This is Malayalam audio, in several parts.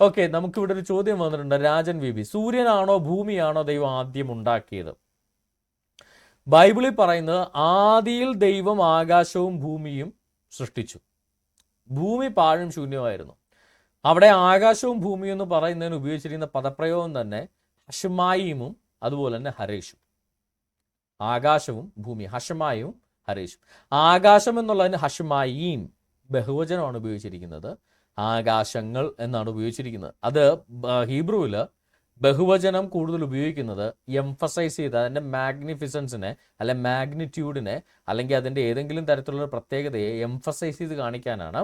ഓക്കെ നമുക്കിവിടെ ഒരു ചോദ്യം വന്നിട്ടുണ്ട്. രാജൻ വി ബി സൂര്യനാണോ ഭൂമിയാണോ ദൈവം ആദ്യം ഉണ്ടാക്കിയത്? ബൈബിളിൽ പറയുന്നത് ആദിയിൽ ദൈവം ആകാശവും ഭൂമിയും സൃഷ്ടിച്ചു. ഭൂമി പാഴും ശൂന്യമായിരുന്നു. അവിടെ ആകാശവും ഭൂമിയും എന്ന് പറയുന്നതിന് ഉപയോഗിച്ചിരിക്കുന്ന പദപ്രയോഗം തന്നെ ഹഷമായിമും അതുപോലെ തന്നെ ഹരേഷും. ആകാശവും ഭൂമി ഹഷമായും ഹരേഷും. ആകാശം എന്നുള്ളതിന് ഹഷമായിയും ബഹുവചനമാണ് ഉപയോഗിച്ചിരിക്കുന്നത്. ആകാശങ്ങൾ എന്നാണ് ഉപയോഗിച്ചിരിക്കുന്നത്. അത് ഹീബ്രുവിൽ ബഹുവചനം കൂടുതൽ ഉപയോഗിക്കുന്നത് എംഫസൈസ് ചെയ്ത് അതിന്റെ മാഗ്നിഫിസൻസിനെ അല്ലെ മാഗ്നിറ്റ്യൂഡിനെ അല്ലെങ്കിൽ അതിന്റെ ഏതെങ്കിലും തരത്തിലുള്ള പ്രത്യേകതയെ എംഫസൈസ് ചെയ്ത് കാണിക്കാനാണ്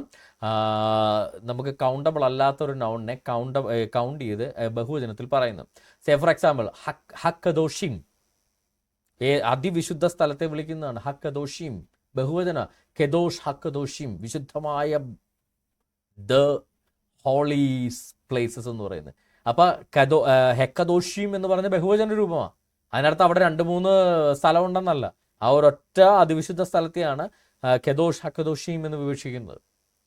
നമുക്ക് കൗണ്ടബിൾ അല്ലാത്ത ഒരു നൗണിനെ കൗണ്ട കൗണ്ട് ചെയ്ത് ബഹുവചനത്തിൽ പറയുന്നു സേ ഫോർ എക്സാമ്പിൾ ഹക് ഹക്കദോഷിം. ഏ അതിവിശുദ്ധ സ്ഥലത്തെ വിളിക്കുന്നതാണ് ഹക്കദോഷിം. ബഹുവചന കെദോഷ് ഹക്കദോഷിം വിശുദ്ധമായ ദ ഹോളീസ് പ്ലേസസ് എന്ന് പറയുന്നത്. അപ്പൊ കദോ ഹെക്കദോഷിയും എന്ന് പറഞ്ഞ ബഹുവചന രൂപമാണ് അതിനർത്ഥം അവിടെ രണ്ട് മൂന്ന് സ്ഥലം ഉണ്ടെന്നല്ല ആ ഒരൊറ്റ അതിവിശുദ്ധ സ്ഥലത്തെയാണ് കെദോഷ് ഹക്കദോഷീം എന്ന് വിവക്ഷിക്കുന്നത്.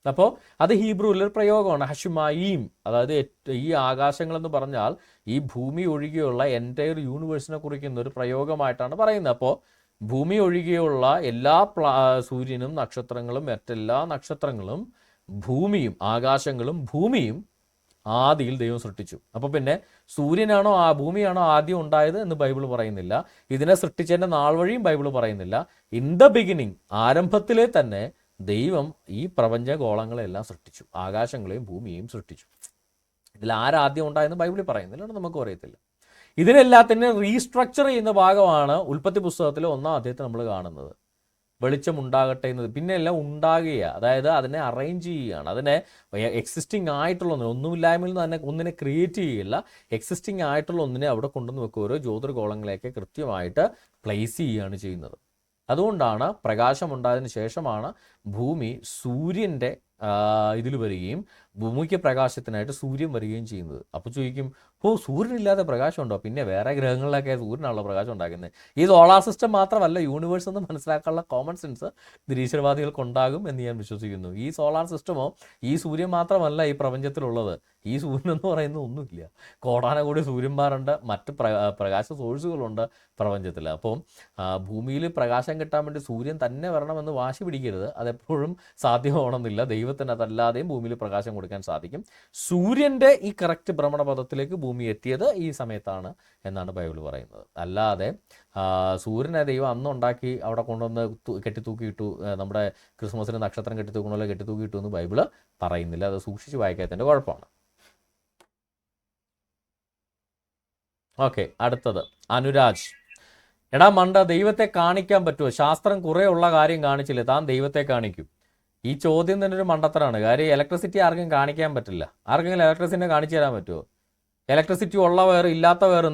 അപ്പോൾ അത് ഹീബ്രുവിൽ ഒരു പ്രയോഗമാണ്. ഹഷുമായീം അതായത് ഈ ആകാശങ്ങൾ എന്ന് പറഞ്ഞാൽ ഈ ഭൂമി ഒഴികെയുള്ള എന്റയർ യൂണിവേഴ്സിനെ കുറിക്കുന്ന ഒരു പ്രയോഗമായിട്ടാണ് പറയുന്നത്. അപ്പോൾ ഭൂമി ഒഴികെയുള്ള എല്ലാ സൂര്യനും നക്ഷത്രങ്ങളും മറ്റെല്ലാ നക്ഷത്രങ്ങളും ഭൂമിയും ആകാശങ്ങളും ഭൂമിയും ആദിയിൽ ദൈവം സൃഷ്ടിച്ചു. അപ്പോൾ പിന്നെ സൂര്യനാണോ ആ ഭൂമിയാണോ ആദ്യം ഉണ്ടായത് എന്ന് ബൈബിൾ പറയുന്നില്ല. ഇതിനെ സൃഷ്ടിച്ചതിന്റെ നാൾ വഴിയും ബൈബിൾ പറയുന്നില്ല. ഇൻ ദ ബിഗിനിങ് ആരംഭത്തിലെ തന്നെ ദൈവം ഈ പ്രപഞ്ച ഗോളങ്ങളെല്ലാം സൃഷ്ടിച്ചു. ആകാശങ്ങളെയും ഭൂമിയെയും സൃഷ്ടിച്ചു. ഇതിൽ ആരാദ്യം ഉണ്ടായെന്ന് ബൈബിളിൽ പറയുന്നില്ല നമുക്ക് അറിയത്തില്ല. ഇതിനെല്ലാത്തിനും റീസ്ട്രക്ചർ ചെയ്യുന്ന ഭാഗമാണ് ഉൽപ്പത്തി പുസ്തകത്തിലെ ഒന്നാം അധ്യായത്തിൽ നമ്മൾ കാണുന്നത്. വെളിച്ചം ഉണ്ടാകട്ടെ എന്നത്. പിന്നെ എല്ലാം ഉണ്ടാകുക അതായത് അതിനെ അറേഞ്ച് ചെയ്യുകയാണ്. അതിനെ എക്സിസ്റ്റിംഗ് ആയിട്ടുള്ള ഒന്നിനെ ഒന്നുമില്ലായ്മയിൽ നിന്ന് തന്നെ ഒന്നിനെ ക്രിയേറ്റ് ചെയ്യുകയില്ല എക്സിസ്റ്റിംഗ് ആയിട്ടുള്ള ഒന്നിനെ അവിടെ കൊണ്ടുവന്ന് വെക്കുക. ഓരോ ജ്യോതിർഗോളങ്ങളെയൊക്കെ കൃത്യമായിട്ട് പ്ലേസ് ചെയ്യുകയാണ് ചെയ്യുന്നത്. അതുകൊണ്ടാണ് പ്രകാശം ഉണ്ടായതിനു ശേഷമാണ് ഭൂമി സൂര്യന്റെ ഇതിൽ വരികയും ഭൂമിക്ക് പ്രകാശത്തിനായിട്ട് സൂര്യൻ വരികയും ചെയ്യുന്നത്. അപ്പോൾ ചോദിക്കും ഓ സൂര്യനില്ലാതെ പ്രകാശം ഉണ്ടോ പിന്നെ വേറെ ഗ്രഹങ്ങളിലൊക്കെ സൂര്യനാണല്ലോ പ്രകാശം ഉണ്ടാക്കുന്നത്. ഈ സോളാർ സിസ്റ്റം മാത്രമല്ല യൂണിവേഴ്സ് എന്ന് മനസ്സിലാക്കാനുള്ള കോമൺ സെൻസ് നിരീശ്വരവാദികൾക്ക് ഉണ്ടാകും എന്ന് ഞാൻ വിശ്വസിക്കുന്നു. ഈ സോളാർ സിസ്റ്റമോ ഈ സൂര്യൻ മാത്രമല്ല ഈ പ്രപഞ്ചത്തിലുള്ളത്. ഈ സൂര്യൻ എന്ന് പറയുന്നത് ഒന്നുമില്ല. കോടാനകൂടി സൂര്യന്മാരുണ്ട് മറ്റ് പ്ര പ്രകാശ സോഴ്സുകളുണ്ട് പ്രപഞ്ചത്തിൽ അപ്പം ഭൂമിയിൽ പ്രകാശം കിട്ടാൻ വേണ്ടി സൂര്യൻ തന്നെ വരണമെന്ന് വാശി പിടിക്കരുത്. അതെപ്പോഴും സാധ്യമാവണമെന്നില്ല. ദൈവത്തിന് അതല്ലാതെയും ഭൂമിയിൽ പ്രകാശം കൊടുക്കാൻ സാധിക്കും. സൂര്യന്റെ ഈ കറക്റ്റ് ഭ്രമണപഥത്തിലേക്ക് ഭൂമി എത്തിയത് ഈ സമയത്താണ് എന്നാണ് ബൈബിൾ പറയുന്നത്. അല്ലാതെ സൂര്യനെ ദൈവം അന്ന് ഉണ്ടാക്കി അവിടെ കൊണ്ടുവന്ന് കെട്ടിത്തൂക്കിയിട്ടു നമ്മുടെ ക്രിസ്മസിന് നക്ഷത്രം കെട്ടിത്തൂക്കണമല്ലോ കെട്ടിത്തൂക്കിയിട്ടു എന്ന് ബൈബിൾ പറയുന്നില്ല. അത് സൂക്ഷിച്ച് വായിക്കാത്തതിന്റെ കുഴപ്പമാണ്. ഓക്കെ അടുത്തത്. അനുരാജ്. എടാ മണ്ട ദൈവത്തെ കാണിക്കാൻ പറ്റുമോ ശാസ്ത്രം കുറേ ഉള്ള കാര്യം കാണിച്ചില്ലേ? താൻ ദൈവത്തെ കാണിക്കും. ഈ ചോദ്യം തന്നെ ഒരു മണ്ടത്തരാണ്. കാര്യം ഇലക്ട്രിസിറ്റി ആർക്കും കാണിക്കാൻ പറ്റില്ല. ആർക്കെങ്കിലും ഇലക്ട്രിസിറ്റിനെ കാണിച്ചു തരാൻ പറ്റുമോ ഇലക്ട്രിസിറ്റി ഉള്ള വയർ ഇല്ലാത്ത വയർ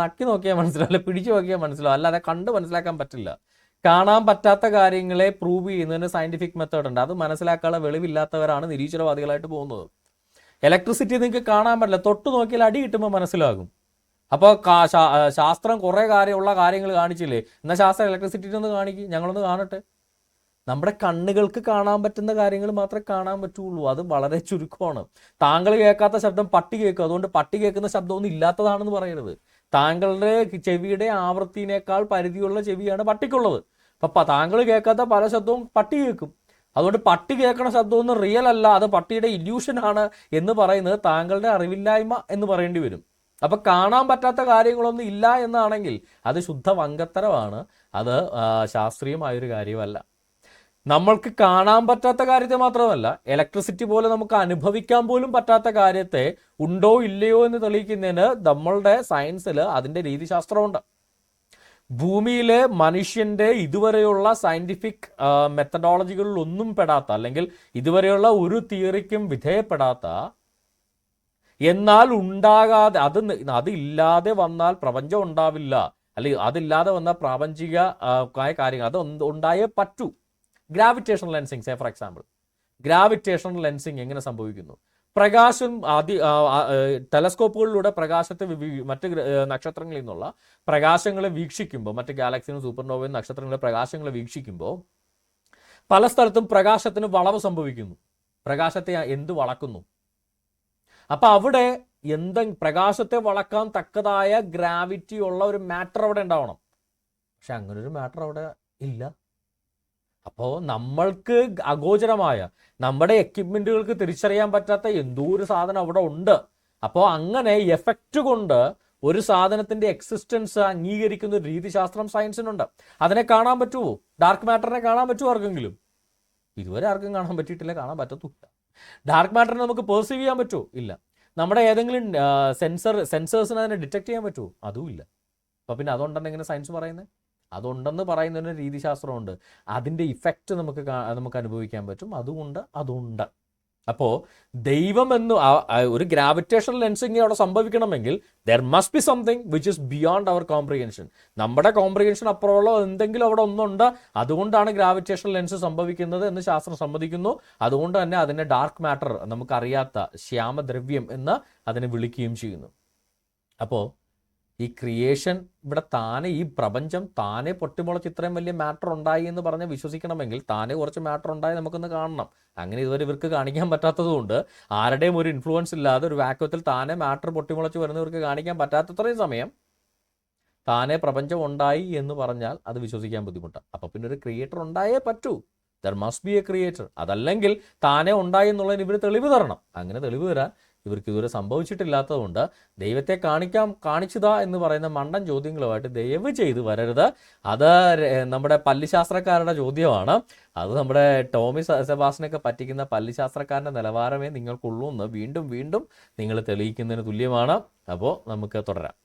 നക്കി നോക്കിയാൽ മനസ്സിലാവും അല്ലെ പിടിച്ചു നോക്കിയാൽ മനസ്സിലാവും അല്ലാതെ കണ്ട് മനസ്സിലാക്കാൻ പറ്റില്ല. കാണാൻ പറ്റാത്ത കാര്യങ്ങളെ പ്രൂവ് ചെയ്യുന്നതിന് സയന്റിഫിക് മെത്തേഡ് ഉണ്ട്. അത് മനസ്സിലാക്കാനുള്ള വെളിവില്ലാത്തവരാണ് നിരീശ്വരവാദികളായിട്ട് പോകുന്നത്. ഇലക്ട്രിസിറ്റി നിങ്ങൾക്ക് കാണാൻ പറ്റില്ല. തൊട്ട് നോക്കിയാൽ അടി കിട്ടുമ്പോൾ മനസ്സിലാകും. അപ്പോൾ ശാസ്ത്രം കുറേ കാര്യമുള്ള കാര്യങ്ങൾ കാണിച്ചില്ലേ? എന്നാൽ ശാസ്ത്രം ഇലക്ട്രിസിറ്റിയിൽ ഒന്ന് കാണിക്കും? ഞങ്ങളൊന്ന് കാണട്ടെ. നമ്മുടെ കണ്ണുകൾക്ക് കാണാൻ പറ്റുന്ന കാര്യങ്ങൾ മാത്രമേ കാണാൻ പറ്റുള്ളൂ. അത് വളരെ ചുരുക്കമാണ്. താങ്കൾ കേൾക്കാത്ത ശബ്ദം പട്ടി കേൾക്കും. അതുകൊണ്ട് പട്ടി കേൾക്കുന്ന ശബ്ദമൊന്നും ഇല്ലാത്തതാണെന്ന് പറയരുത്. താങ്കളുടെ ചെവിയുടെ ആവൃത്തിനേക്കാൾ പരിധിയുള്ള ചെവിയാണ് പട്ടിക്കുള്ളത്. അപ്പം താങ്കൾ കേൾക്കാത്ത പല ശബ്ദവും പട്ടി കേൾക്കും. അതുകൊണ്ട് പട്ടി കേൾക്കണ ശബ്ദമൊന്നും റിയൽ അല്ല. അത് പട്ടിയുടെ ഇല്യൂഷൻ ആണ് എന്ന് പറയുന്നത് താങ്കളുടെ അറിവില്ലായ്മ എന്ന് പറയേണ്ടി വരും. അപ്പൊ കാണാൻ പറ്റാത്ത കാര്യങ്ങളൊന്നും ഇല്ല എന്നാണെങ്കിൽ അത് ശുദ്ധ വങ്കത്തരമാണ്. അത് ശാസ്ത്രീയമായൊരു കാര്യമല്ല. നമ്മൾക്ക് കാണാൻ പറ്റാത്ത കാര്യത്തെ മാത്രമല്ല ഇലക്ട്രിസിറ്റി പോലെ നമുക്ക് അനുഭവിക്കാൻ പോലും പറ്റാത്ത കാര്യത്തെ ഉണ്ടോ ഇല്ലയോ എന്ന് തെളിയിക്കുന്നതിന് നമ്മളുടെ സയൻസിൽ അതിന്റെ രീതിശാസ്ത്രമുണ്ട്. ഭൂമിയിലെ മനുഷ്യന്റെ ഇതുവരെയുള്ള സയന്റിഫിക് മെത്തഡോളജികളിൽ ഒന്നും പെടാത്ത അല്ലെങ്കിൽ ഇതുവരെയുള്ള ഒരു തിയറിക്കും വിധേയപ്പെടാത്ത എന്നാൽ ഉണ്ടാകാതെ അത് അതില്ലാതെ വന്നാൽ പ്രപഞ്ചം ഉണ്ടാവില്ല അല്ലെങ്കിൽ അതില്ലാതെ വന്ന പ്രാപഞ്ചിക ആ, കാര്യങ്ങൾ അത് ഉണ്ടായേ പറ്റൂ. Gravitational lensing say for example gravitational lensing എങ്ങനെ സംഭവിക്കുന്നു? പ്രകാശം അതി ആ, ആ, ഏ, ടെലസ്കോപ്പുകളിലൂടെ പ്രകാശത്തെ മറ്റ് നക്ഷത്രങ്ങളിൽ നിന്നുള്ള പ്രകാശങ്ങളെ വീക്ഷിക്കുമ്പോൾ മറ്റ് ഗാലക്സിനും സൂപ്പർനോവയും നക്ഷത്രങ്ങളെ പ്രകാശങ്ങളെ വീക്ഷിക്കുമ്പോൾ പല സ്ഥലത്തും പ്രകാശത്തിന് വളവ് സംഭവിക്കുന്നു. പ്രകാശത്തെ എന്ത് വളക്കുന്നു? അപ്പൊ അവിടെ എന്ത പ്രകാശത്തെ വളക്കാൻ തക്കതായ ഗ്രാവിറ്റി ഉള്ള ഒരു മാറ്റർ അവിടെ ഉണ്ടാവണം. പക്ഷെ അങ്ങനെ ഒരു മാറ്റർ അവിടെ ഇല്ല. അപ്പോൾ നമ്മൾക്ക് അഗോചരമായ നമ്മുടെ എക്യുപ്മെന്റുകൾക്ക് തിരിച്ചറിയാൻ പറ്റാത്ത എന്തോ ഒരു സാധനം അവിടെ ഉണ്ട്. അപ്പോൾ അങ്ങനെ എഫക്റ്റ് കൊണ്ട് ഒരു സാധനത്തിന്റെ എക്സിസ്റ്റൻസ് അംഗീകരിക്കുന്ന ഒരു രീതിശാസ്ത്രം സയൻസിനുണ്ട് അതിനെ കാണാൻ പറ്റുമോ ഡാർക്ക് മാറ്ററിനെ കാണാൻ പറ്റുമോ ആർക്കെങ്കിലും? ഇതുവരെ ആർക്കും കാണാൻ പറ്റിയിട്ടില്ല കാണാൻ പറ്റത്തുമില്ല. ഡാർക്ക് മാറ്ററിനെ നമുക്ക് പെർസീവ് ചെയ്യാൻ പറ്റുമോ ഇല്ല. നമ്മുടെ ഏതെങ്കിലും സെൻസർ സെൻസേഴ്സിന് അതിനെ ഡിറ്റക്ട് ചെയ്യാൻ പറ്റുമോ അതും ഇല്ല. അപ്പോൾ പിന്നെ അതുകൊണ്ടാണ് എങ്ങനെ സയൻസ് പറയുന്നത്. അതുണ്ടെന്ന് പറയുന്നതിന് രീതിശാസ്ത്രമുണ്ട്. അതിന്റെ ഇഫക്റ്റ് നമുക്ക് നമുക്ക് അനുഭവിക്കാൻ പറ്റും. അതുകൊണ്ട് അതുണ്ട്. അപ്പോൾ ദൈവം എന്ന് ഒരു ഗ്രാവിറ്റേഷൻ ലെൻസിങ് അവിടെ സംഭവിക്കണമെങ്കിൽ there must be something which is beyond our comprehension നമ്മുടെ കോംപ്രിഹെൻഷൻ അപ്പുറമുള്ള എന്തെങ്കിലും അവിടെ ഒന്നുണ്ട്. അതുകൊണ്ടാണ് ഗ്രാവിറ്റേഷൻ ലെൻസ് സംഭവിക്കുന്നത് എന്ന് ശാസ്ത്രം സമ്മതിക്കുന്നു. അതുകൊണ്ട് തന്നെ അതിനെ ഡാർക്ക് മാറ്റർ നമുക്കറിയാത്ത ശ്യാമദ്രവ്യം എന്ന് അതിനെ വിളിക്കുകയും ചെയ്യുന്നു. അപ്പോൾ ഈ ക്രിയേഷൻ ഇവിടെ താനെ ഈ പ്രപഞ്ചം താനെ പൊട്ടിമുളച്ച് ഇത്രയും വലിയ മാറ്റർ ഉണ്ടായി എന്ന് പറഞ്ഞ് വിശ്വസിക്കണമെങ്കിൽ താനെ കുറച്ച് മാറ്റർ ഉണ്ടായി നമുക്കൊന്ന് കാണണം. അങ്ങനെ ഇതുവരെ ഇവർക്ക് കാണിക്കാൻ പറ്റാത്തതുകൊണ്ട് ആരുടെയും ഒരു ഇൻഫ്ലുവൻസ് ഇല്ലാതെ ഒരു വാക്വത്തിൽ താനെ മാറ്റർ പൊട്ടിമുളച്ച് വരുന്നവർക്ക് കാണിക്കാൻ പറ്റാത്തത്രയും സമയം താനെ പ്രപഞ്ചം ഉണ്ടായി എന്ന് പറഞ്ഞാൽ അത് വിശ്വസിക്കാൻ ബുദ്ധിമുട്ടാണ്. അപ്പോൾ പിന്നെ ഒരു ക്രിയേറ്റർ ഉണ്ടായേ പറ്റൂ. There must be a creator അതല്ലെങ്കിൽ താനെ ഉണ്ടായി എന്നുള്ളതിന് ഇവർ തെളിവ് തരണം. അങ്ങനെ തെളിവ് തരാൻ ഇവർക്ക് ഇതുവരെ സംഭവിച്ചിട്ടില്ലാത്തതുകൊണ്ട് ദൈവത്തെ കാണിക്കാം കാണിച്ചതാ എന്ന് പറയുന്ന മണ്ടൻ ചോദ്യങ്ങളുമായിട്ട് ദയവ് ചെയ്ത് വരരുത്. അത് നമ്മുടെ പല്ലിശാസ്ത്രക്കാരുടെ ചോദ്യമാണ്. അത് നമ്മുടെ ടോമി സെബാസിനൊക്കെ പറ്റിക്കുന്ന പല്ലിശാസ്ത്രക്കാരന്റെ നിലവാരമേ നിങ്ങൾക്കുള്ളൂ എന്ന് വീണ്ടും വീണ്ടും നിങ്ങൾ തെളിയിക്കുന്നതിന് തുല്യമാണ്. അപ്പോൾ നമുക്ക് തുടരാം.